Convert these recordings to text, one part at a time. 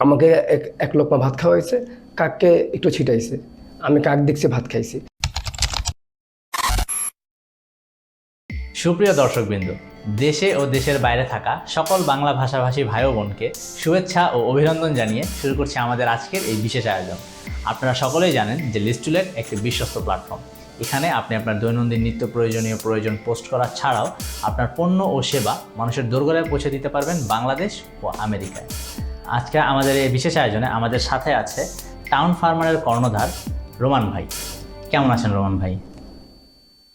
আমাকে এক এক লোকমা ভাত খাওয়াইছে, কাককে একটু ছিটাইছে। আমি কাক দেখছি, ভাত খাইছি। সুপ্রিয় দর্শকবৃন্দ, দেশে ও দেশের বাইরে থাকা সকল বাংলা ভাষাভাষী ভাই বোনকে শুভেচ্ছা ও অভিনন্দন জানিয়ে শুরু করছি আমাদের আজকের এই বিশেষ আয়োজন। আপনারা সকলেই জানেন যে লিস্টুলেট একটি বিশ্বস্ত প্ল্যাটফর্ম এখানে আপনি আপনার দৈনন্দিন নিত্য প্রয়োজনীয় প্রয়োজন পোস্ট করা ছাড়াও আপনার পণ্য ও সেবা মানুষের দোরগোড়ায় পৌঁছে দিতে পারবেন বাংলাদেশ ও আমেরিকায়। আজকে আমাদের এই বিশেষ আয়োজনে আমাদের সাথে আছে টাউন ফার্মারের কর্ণধার রোমান ভাই। কেমন আছেন রোমান ভাই?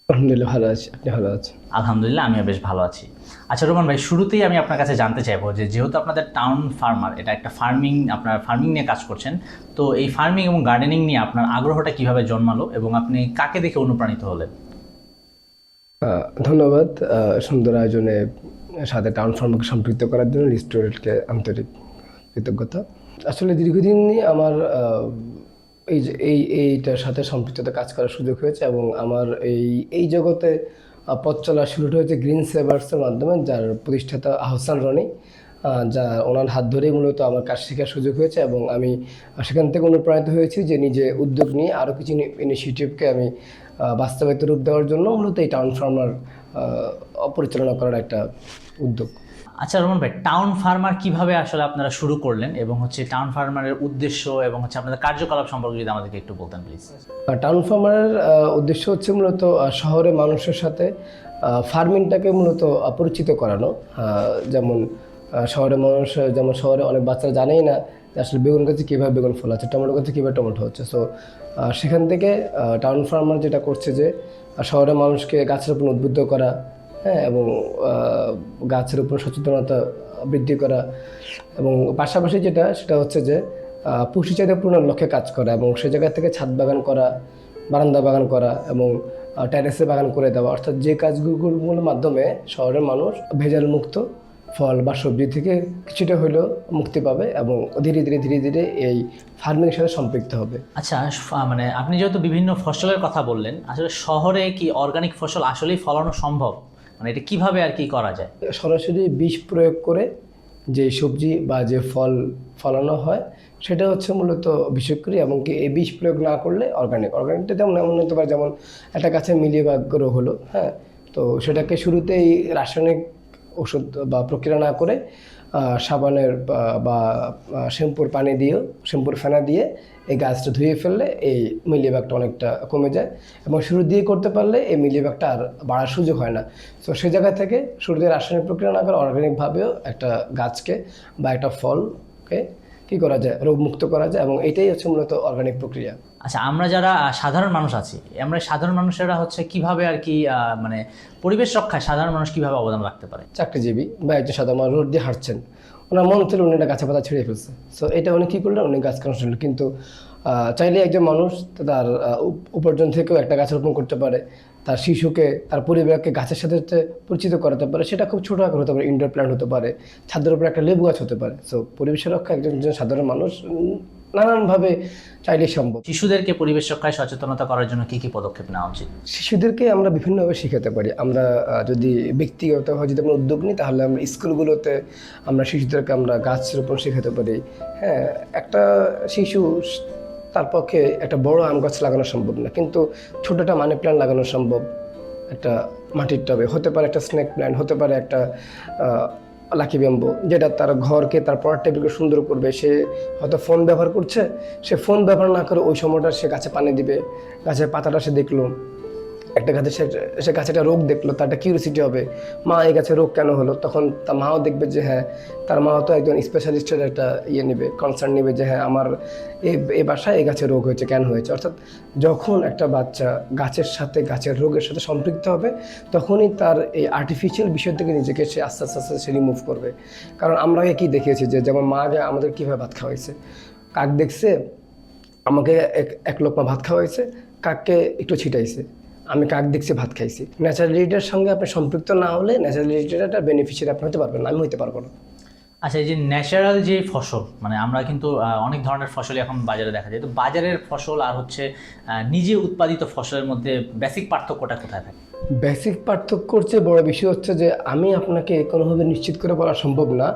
আলহামদুলিল্লাহ ভালো আছি আপনি ভালো আছেন? আলহামদুলিল্লাহ আমিও বেশ ভালো আছি। আচ্ছা রোমান ভাই শুরুতেই আমি আপনার কাছে জানতে চাইব যে যেহেতু আপনাদের টাউন ফার্মার এটা একটা ফার্মিং আপনার ফার্মিং নিয়ে কাজ করছেন তো এই ফার্মিং এবং গার্ডেনিং নিয়ে আপনার আগ্রহটা কীভাবে জন্মালো এবং আপনি কাকে দেখে অনুপ্রাণিত হলেন? ধন্যবাদ সুন্দর আয়োজনে সাথে টাউন ফার্মকে সম্পৃক্ত করার জন্য রেস্টুরেন্টকে আন্তরিক কৃতজ্ঞতা। আসলে দীর্ঘদিন আমার এই যে, এই, এইটার সাথে সম্পৃক্ততা কাজ করার সুযোগ হয়েছে এবং আমার এই এই জগতে পথ চলা শুরুটা হয়েছে গ্রিন সেভার্সের মাধ্যমে, যার প্রতিষ্ঠাতা আহসান রনি যা ওনার হাত ধরেই মূলত আমার কাজ শেখার সুযোগ হয়েছে এবং আমি সেখান থেকে অনুপ্রাণিত হয়েছি যে নিজে উদ্যোগ নিয়ে আরও কিছু ইনিশিয়েটিভকে আমি বাস্তবায়িত রূপ দেওয়ার জন্য মূলত এই টাউন ফার্মার পরিচালনা করার একটা উদ্যোগ। আচ্ছা রোমান ভাই টাউন ফার্মার কীভাবে আসলে আপনারা শুরু করলেন এবং হচ্ছে টাউন ফার্মারের উদ্দেশ্য এবং হচ্ছে আপনাদের কার্যকলাপ সম্পর্কে যদি আমাদেরকে একটু বলতেন প্লিজ টাউন ফার্মারের উদ্দেশ্য হচ্ছে মূলত শহরে মানুষের সাথে ফার্মিংটাকে মূলত পরিচিত করানো। যেমন শহরে মানুষ যেমন শহরে অনেক বাচ্চারা জানেই না আসলে বেগুন গাছে কীভাবে বেগুন ফল আছে টমেটো গাছে কীভাবে টমেটো হচ্ছে? সো সেখান থেকে টাউন ফার্মার যেটা করছে যে শহরের মানুষকে গাছের উপর উদ্বুদ্ধ করা হ্যাঁ এবং গাছের উপর সচেতনতা বৃদ্ধি করা, এবং পাশাপাশি যেটা, সেটা হচ্ছে যে পুষ্টি চাহিদা পূরণের লক্ষ্যে কাজ করা, এবং সে জায়গা থেকে ছাদ বাগান করা, বারান্দা বাগান করা, এবং ট্যারেসে বাগান করে দেওয়া। অর্থাৎ যে কাজগুলোর মাধ্যমে শহরের মানুষ ভেজাল মুক্ত ফল বা সবজি থেকে কিছুটা হলেও মুক্তি পাবে এবং ধীরে ধীরে ধীরে ধীরে এই ফার্মিংয়ের সাথে সম্পৃক্ত হবে। আচ্ছা মানে আপনি যেহেতু বিভিন্ন ফসলের কথা বললেন আসলে শহরে কি অর্গানিক ফসল আসলেই ফলানো সম্ভব? মানে এটা কীভাবে আর কি করা যায়? সরাসরি বিষ প্রয়োগ করে যে সবজি বা যে ফল ফলানো হয় সেটা হচ্ছে মূলত বিষক্রি এবং কি এই বিষ প্রয়োগ না করলে অর্গানিক অর্গানিকটা যেমন এমন হতে পারে যেমন একটা গাছে মিলিবাগ রোগ হলো হ্যাঁ? তো সেটাকে শুরুতেই রাসায়নিক ওষুধ বা প্রক্রিয়া না করে সাবানের বা- শ্যাম্পুর পানি দিয়েও শ্যাম্পুর ফেনা দিয়ে এই গাছটা ধুয়ে ফেললে এই মিলিবাগটা অনেকটা কমে যায় এবং শুরু দিয়ে করতে পারলে এই মিলিবাগটা আর বাড়ার সুযোগ হয় না। তো সেই জায়গা থেকে শুরুতে রাসায়নিক প্রক্রিয়া না করে অর্গানিকভাবেও একটা গাছকে বা একটা ফলকে কী করা যায়? রোগমুক্ত করা যায় এবং এটাই হচ্ছে মূলত অর্গানিক প্রক্রিয়া। আচ্ছা আমরা যারা সাধারণ মানুষ আছি, আমরা সাধারণ মানুষেরা হচ্ছে কীভাবে আর কি মানে পরিবেশ রক্ষায় সাধারণ মানুষ কীভাবে অবদান রাখতে পারে? চাকরিজীবী বা একজন সাধারণ মানুষ রোড দিয়ে হাঁটছেন, ওনার মন ছিল উনি একটা গাছে পাতা ছিঁড়ে ফেলছে। সো এটা উনি কী করলেন? উনি গাছ কাটা শুনলেন কিন্তু চাইলে একজন মানুষ তার উপ- উপার্জন থেকেও একটা গাছ রোপণ করতে পারে, তার শিশুকে, তার পরিবারকে গাছের সাথে পরিচিত করাতে পারে, সেটা খুব ছোটো আকার হতে পারে ইনডোর প্ল্যান্ট হতে পারে, ছাদের উপরে একটা লেবু গাছ হতে পারে। সো পরিবেশের রক্ষা একজন সাধারণ মানুষ নানানভাবে চাইলে সম্ভব। শিশুদেরকে পরিবেশ রক্ষায় সচেতনতা করার জন্য কি কি পদক্ষেপ নেওয়া উচিত? শিশুদেরকে আমরা বিভিন্নভাবে শেখাতে পারি। আমরা যদি ব্যক্তিগতভাবে যদি আমরা উদ্যোগ নিই তাহলে আমরা স্কুলগুলোতে আমরা শিশুদেরকে আমরা গাছ রোপণ শেখাতে পারি। হ্যাঁ একটা শিশু তার পক্ষে একটা বড় আম গাছ লাগানো সম্ভব না। কিন্তু ছোট একটা মানি প্ল্যান্ট লাগানো সম্ভব। একটা মাটির টবে। হতে পারে একটা স্নেক প্ল্যান্ট হতে পারে একটা লাকি ব্যাম্বো, যেটা তার ঘরকে, তার পড়ার টেবিলকে সুন্দর করবে। সে হয়তো ফোন ব্যবহার করছে, সে ফোন ব্যবহার না করে ওই সময়টা সে গাছে পানি দিবে। গাছের পাতাটা সে দেখল। একটা গাছে সে সে গাছে একটা রোগ দেখল তার একটা কিউরিসিটি হবে। মা এই গাছে রোগ কেন হলো? তখন তার মাও দেখবে যে হ্যাঁ তার মাও তো একজন স্পেশালিস্টের একটা ইয়ে নেবে কনসার্ন নেবে যে হ্যাঁ আমার এই বাসায় এই গাছে রোগ হয়েছে, কেন হয়েছে? অর্থাৎ যখন একটা বাচ্চা গাছের সাথে, গাছের রোগের সাথে সম্পৃক্ত হবে, তখনই তার এই আর্টিফিশিয়াল বিষয় থেকে নিজেকে সে আস্তে আস্তে আস্তে, সে রিমুভ করবে। কারণ আমরা কি দেখিয়েছি যে যেমন মা আগে আমাদের কীভাবে ভাত খাওয়াইছে কাক দেখছে, আমাকে এক এক লোকমা ভাত খাওয়াইছে, কাককে একটু ছিটাইছে। আমি কাক দেখছি ভাত খাইছি। ন্যাচারালিটির সঙ্গে আপনি সম্পৃক্ত না হলে ন্যাচারালিটির একটা বেনিফিশিয়ারি আপনি হতে পারবেন আমি হতে পারব না। আচ্ছা এই যে ন্যাচারাল যে ফসল মানে আমরা কিন্তু অনেক ধরনের ফসলই এখন বাজারে দেখা যায়। তো বাজারের ফসল আর হচ্ছে নিজে উৎপাদিত ফসলের মধ্যে বেসিক পার্থক্যটা কোথায় থাকে? বেসিক পার্থক্য হচ্ছে বড় বিষয় হচ্ছে যে আমি আপনাকে কোনোভাবে নিশ্চিত করে বলা সম্ভব না।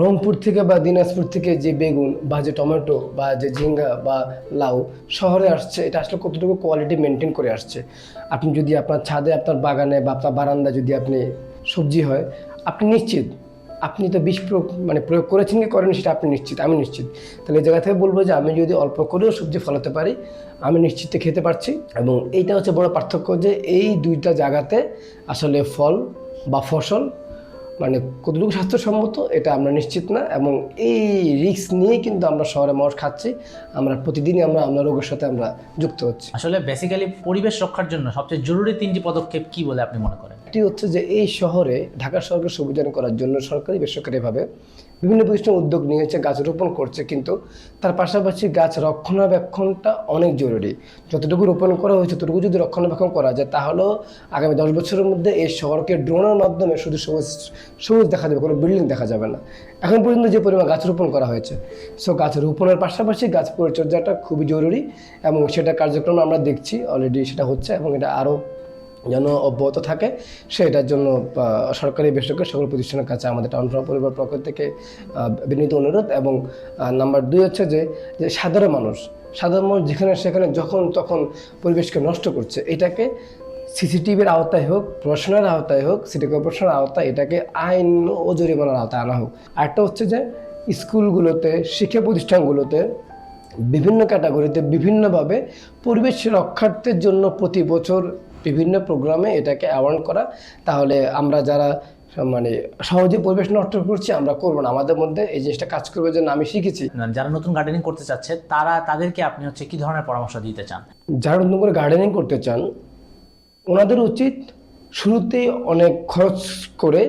রংপুর থেকে বা দিনাজপুর থেকে যে বেগুন বা যে টমেটো বা যে ঝিঙ্গা বা লাউ শহরে আসছে, এটা আসলে কতটুকু কোয়ালিটি মেনটেন করে আসছে? আপনি যদি আপনার ছাদে, আপনার বাগানে বা আপনার বারান্দা যদি আপনি সবজি হয়, আপনি নিশ্চিত, আপনি তো বিষ প্রয়োগ মানে প্রয়োগ করেছেন কি করেন সেটা আপনি নিশ্চিত, আমি নিশ্চিত। তাহলে এই জায়গা থেকে বলব যে আমি যদি অল্প করেও সবজি ফলাতে পারি, আমি নিশ্চিত খেতে পারছি এবং এইটা হচ্ছে বড় পার্থক্য যে এই দুইটা জায়গাতে আসলে ফল বা ফসল মানে কতটুকু স্বাস্থ্যসম্মত, এটা আমরা নিশ্চিত না। এবং এই রিস্ক নিয়ে কিন্তু আমরা শহরে মানুষ খাচ্ছি। আমরা প্রতিদিনই আমরা আমরা রোগের সাথে আমরা যুক্ত হচ্ছি। আসলে বেসিক্যালি পরিবেশ রক্ষার জন্য সবচেয়ে জরুরি তিনটি পদক্ষেপ কি বলে আপনি মনে করেন? একটি হচ্ছে যে এই শহরে ঢাকা শহরকে সুবিধান করার জন্য সরকারি বেসরকারিভাবে বিভিন্ন প্রতিষ্ঠান উদ্যোগ নিয়েছে, গাছ রোপণ করছে, কিন্তু তার পাশাপাশি গাছ রক্ষণাবেক্ষণটা অনেক জরুরি। যতটুকু রোপণ করা হয়েছে, ততটুকু যদি রক্ষণাবেক্ষণ করা যায় তাহলেও আগামী দশ বছরের মধ্যে এই শহরকে ড্রোনের মাধ্যমে শুধু সবুজ সবুজ দেখা যাবে, কোনো বিল্ডিং দেখা যাবে না। এখন পর্যন্ত যে পরিমাণ গাছ রোপণ করা হয়েছে, সো গাছ রোপণের পাশাপাশি গাছ পরিচর্যাটা খুবই জরুরি এবং সেটা কার্যক্রম আমরা দেখছি অলরেডি সেটা হচ্ছে এবং এটা আরও যেন অব্যাহত থাকে, সেটার জন্য সরকারি বেসরকারি সকল প্রতিষ্ঠানের কাছে আমাদের টাউন পরিবার পক্ষ থেকে বিনীত অনুরোধ এবং নাম্বার দুই হচ্ছে যে যে সাধারণ মানুষ সাধারণ মানুষ যেখানে সেখানে যখন তখন পরিবেশকে নষ্ট করছে, এটাকে সিসিটিভির আওতায় হোক প্রশাসনের আওতায় হোক, সিটি কর্পোরেশনের আওতায় এটাকে আইন ও জরিমানার আওতায় আনা হোক। আরেকটা হচ্ছে যে, স্কুলগুলোতে, শিক্ষা প্রতিষ্ঠানগুলোতে বিভিন্ন ক্যাটাগরিতে বিভিন্নভাবে পরিবেশ রক্ষার্থের জন্য প্রতি বছর বিভিন্ন প্রোগ্রামে এটাকে অ্যাওয়ার্ড করা তাহলে আমরা যারা মানে সহজে পরিবেশ নষ্ট করছি আমরা করব না। আমাদের মধ্যে এই জিনিসটা কাজ করবে জন্য আমি শিখেছি। যারা নতুন গার্ডেনিং করতে চাচ্ছে তারা তাদেরকে আপনি হচ্ছে কি ধরনের পরামর্শ দিতে চান? যারা নতুন করে গার্ডেনিং করতে চান ওনাদের উচিত শুরুতেই অনেক খরচ করে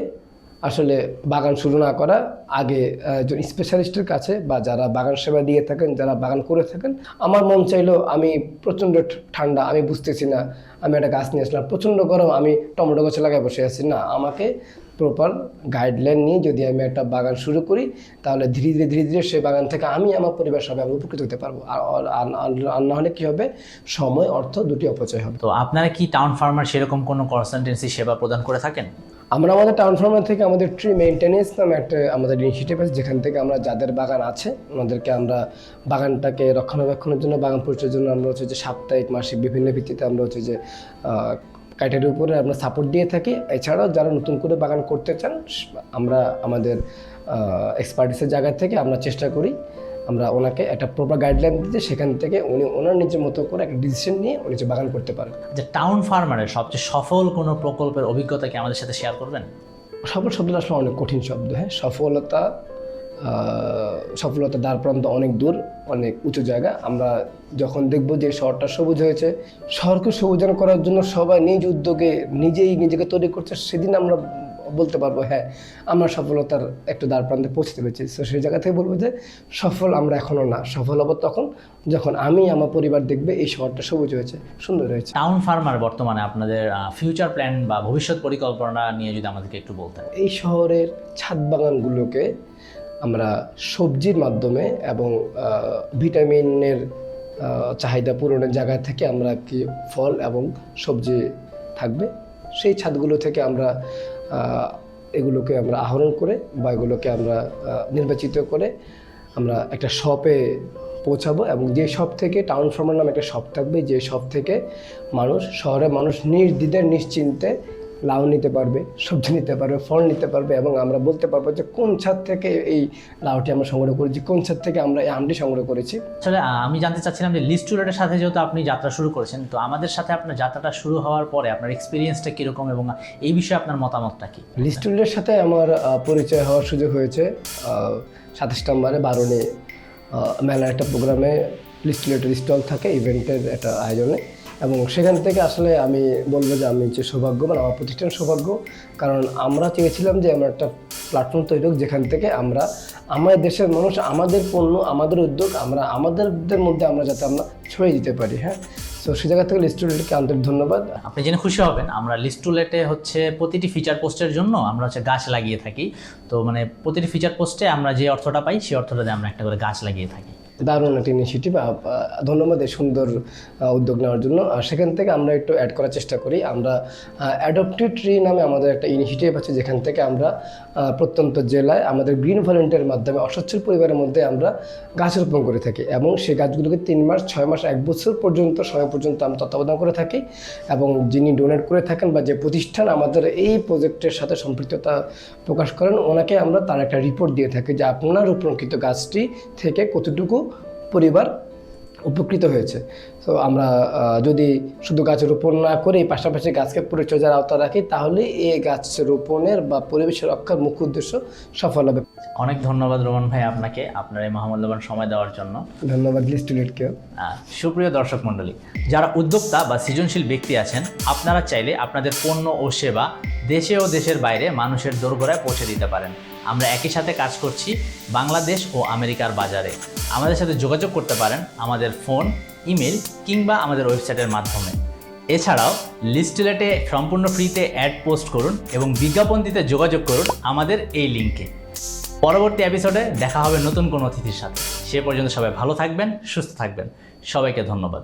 আসলে বাগান শুরু না করা, আগে একজন স্পেশালিস্টের কাছে বা যারা বাগান সেবা দিয়ে থাকেন, যারা বাগান করে থাকেন, আমার মন চাইলো আমি প্রচণ্ড ঠান্ডা, আমি বুঝতেছি না, আমি একটা গাছ নিয়ে আসলাম, প্রচণ্ড গরম, আমি টমেটো গাছে লাগায় বসে আছি। না, আমাকে প্রপার গাইডলাইন নিয়ে যদি আমি একটা বাগান শুরু করি, তাহলে ধীরে ধীরে ধীরে ধীরে সেই বাগান থেকে আমি আমার পরিবার সবাই আমি উপকৃত হতে পারব। আর, আর- না হলে কী হবে? সময়, অর্থ দুটি অপচয় হবে। তো আপনারা কি টাউন ফার্মার সেরকম কোনো কনসালটেন্সি সেবা প্রদান করে থাকেন? আমরা আমাদের টাউন ফার্মার থেকে আমাদের ট্রি মেনটেনেন্স নামে একটা আমাদের ইনিশিয়েটিভ আছে, যেখান থেকে আমরা যাদের বাগান আছে, ওনাদেরকে আমরা বাগানটাকে রক্ষণাবেক্ষণের জন্য, বাগান পরিচয়ের জন্য আমরা হচ্ছে যে সাপ্তাহিক, মাসিক বিভিন্ন ভিত্তিতে আমরা হচ্ছে যে ক্রাইটেরিয়ার উপরে আমরা সাপোর্ট দিয়ে থাকি। এছাড়াও যারা নতুন করে বাগান করতে চান, আমরা আমাদের এক্সপার্টিসের জায়গা থেকে আমরা চেষ্টা করি আমরা ওনাকে একটা প্রপার গাইডলাইন দিতে সেখান থেকে উনি ওনার নিজের মতো করে একটা ডিসিশন নিয়ে উনি যে বাগান করতে পারেন যে টাউন ফার্মারের সবচেয়ে সফল কোনো প্রকল্পের অভিজ্ঞতা কি আমাদের সাথে শেয়ার করবেন? সফল শব্দটা আসলে অনেক কঠিন শব্দ হ্যাঁ। সফলতা সফলতা দ্বার প্রান্ত অনেক দূর অনেক উঁচু জায়গা। আমরা যখন দেখব যে শহরটা সবুজ হয়েছে শহরকে সবুজায়ন করার জন্য সবাই নিজ উদ্যোগে নিজেই নিজেকে তৈরি করছে সেদিন আমরা বলতে পারব হ্যাঁ আমরা সফলতার একটু দ্বার প্রান্তে পৌঁছতে পেরেছি। তো সেই জায়গা থেকে বলব যে সফল আমরা এখনও না। সফল হব তখন যখন আমি আমার পরিবার দেখবে এই শহরটা সবুজ হয়েছে সুন্দর হয়েছে। টাউন ফার্মার বর্তমানে আপনাদের ফিউচার প্ল্যান বা ভবিষ্যৎ পরিকল্পনা নিয়ে যদি আমাদেরকে একটু বলতেন। এই শহরের ছাদ বাগানগুলোকে আমরা সবজির মাধ্যমে এবং ভিটামিনের চাহিদা পূরণের জায়গা থেকে আমরা কি ফল এবং সবজি থাকবে সেই ছাদগুলো থেকে আমরা এগুলোকে আমরা আহরণ করে বা এগুলোকে আমরা নির্বাচিত করে আমরা একটা শপে পৌঁছাবো এবং যে শপ থেকে টাউন ফার্মার নামে একটা শপ থাকবে, যে শপ থেকে মানুষ শহরে মানুষ নির্দ্বিধায়, নিশ্চিন্তে লাউ নিতে পারবে সবজি নিতে পারবে ফল নিতে পারবে এবং আমরা বলতে পারব যে কোন ছাদ থেকে এই লাউটি আমরা সংগ্রহ করেছি কোন ছাদ থেকে আমরা এই আমটি সংগ্রহ করেছি। আসলে আমি জানতে চাচ্ছিলাম যে লিস্টুলেটের সাথে যেহেতু আপনি যাত্রা শুরু করেছেন তো আমাদের সাথে আপনার যাত্রাটা শুরু হওয়ার পরে আপনার এক্সপিরিয়েন্সটা কীরকম এবং এই বিষয়ে আপনার মতামতটা কি? লিস্টুলের সাথে আমার পরিচয় হওয়ার সুযোগ হয়েছে সাতাশ নম্বরে বারোনে মেলার একটা প্রোগ্রামে লিস্টুলেটের স্টল থাকে ইভেন্টের একটা আয়োজনে। এবং সেখান থেকে আসলে আমি বলব যে আমি যে সৌভাগ্যবান আমার প্রতিষ্ঠান সৌভাগ্য। কারণ আমরা চেয়েছিলাম যে আমরা একটা প্ল্যাটফর্ম তৈরি হোক যেখান থেকে আমরা আমাদের দেশের মানুষ, আমাদের পণ্য, আমাদের উদ্যোগ, আমরা আমাদেরদের মধ্যে আমরা যাতে আমরা ছড়িয়ে দিতে পারি হ্যাঁ? তো সে জায়গা থেকে লিস্টুলেটকে আন্তরিক ধন্যবাদ। আপনি জেনে খুশি হবেন, আমরা লিস্টুলেটে হচ্ছে প্রতিটি ফিচার পোস্টের জন্য আমরা হচ্ছে গাছ লাগিয়ে থাকি। তো মানে প্রতিটি ফিচার পোস্টে আমরা যে অর্থটা পাই, সেই অর্থটা দিয়ে আমরা একটা করে গাছ লাগিয়ে থাকি। দারুণ একটা ইনিশিয়েটিভ ধন্যবাদ এই সুন্দর উদ্যোগ নেওয়ার জন্য। আর সেখান থেকে আমরা একটু অ্যাড করার চেষ্টা করি। আমরা অ্যাডপ্টেড ট্রি নামে আমাদের একটা ইনিশিয়েটিভ আছে, যেখান থেকে আমরা প্রত্যন্ত জেলায় আমাদের গ্রিন ভলেন্টিয়ারের মাধ্যমে অসচ্ছল পরিবারের মধ্যে আমরা গাছ রোপণ করে থাকি এবং সেই গাছগুলোকে তিন মাস, ছয় মাস, এক বছর পর্যন্ত, সময় পর্যন্ত আমরা তত্ত্বাবধান করে থাকি এবং যিনি ডোনেট করে থাকেন বা যে প্রতিষ্ঠান আমাদের এই প্রজেক্টের সাথে সম্পৃক্ততা প্রকাশ করেন, ওনাকে আমরা তার একটা রিপোর্ট দিয়ে থাকি যে আপনার রোপণকৃত গাছটি থেকে কতটুকু পরিবার উপকৃত হয়েছে। তো আমরা যদি শুধু গাছ রোপণ না করে পাশাপাশি গাছকে পরিচর্যার আওতা রাখি তাহলে এই গাছ রোপণের বা পরিবেশ রক্ষার মুখ্য উদ্দেশ্য সফল হবে। অনেক ধন্যবাদ রোমান ভাই আপনাকে আপনার এই মহামূল্যবান সময় দেওয়ার জন্য। ধন্যবাদ লিস্টুলেটকেও সুপ্রিয় দর্শক মণ্ডলী যারা উদ্যোক্তা বা সৃজনশীল ব্যক্তি আছেন আপনারা চাইলে আপনাদের পণ্য ও সেবা দেশে ও দেশের বাইরে মানুষের দোরগোড়ায় পৌঁছে দিতে পারেন। আমরা একই সাথে কাজ করছি বাংলাদেশ ও আমেরিকার বাজারে। আমাদের সাথে যোগাযোগ করতে পারেন আমাদের ফোন, ইমেল কিংবা আমাদের ওয়েবসাইটের মাধ্যমে। এছাড়াও লিস্টলেটে সম্পূর্ণ ফ্রিতে অ্যাড পোস্ট করুন এবং বিজ্ঞাপন দিতে যোগাযোগ করুন আমাদের এই লিঙ্কে পরবর্তী এপিসোডে দেখা হবে নতুন কোনো অতিথির সাথে। সে পর্যন্ত সবাই ভালো থাকবেন, সুস্থ থাকবেন। সবাইকে ধন্যবাদ।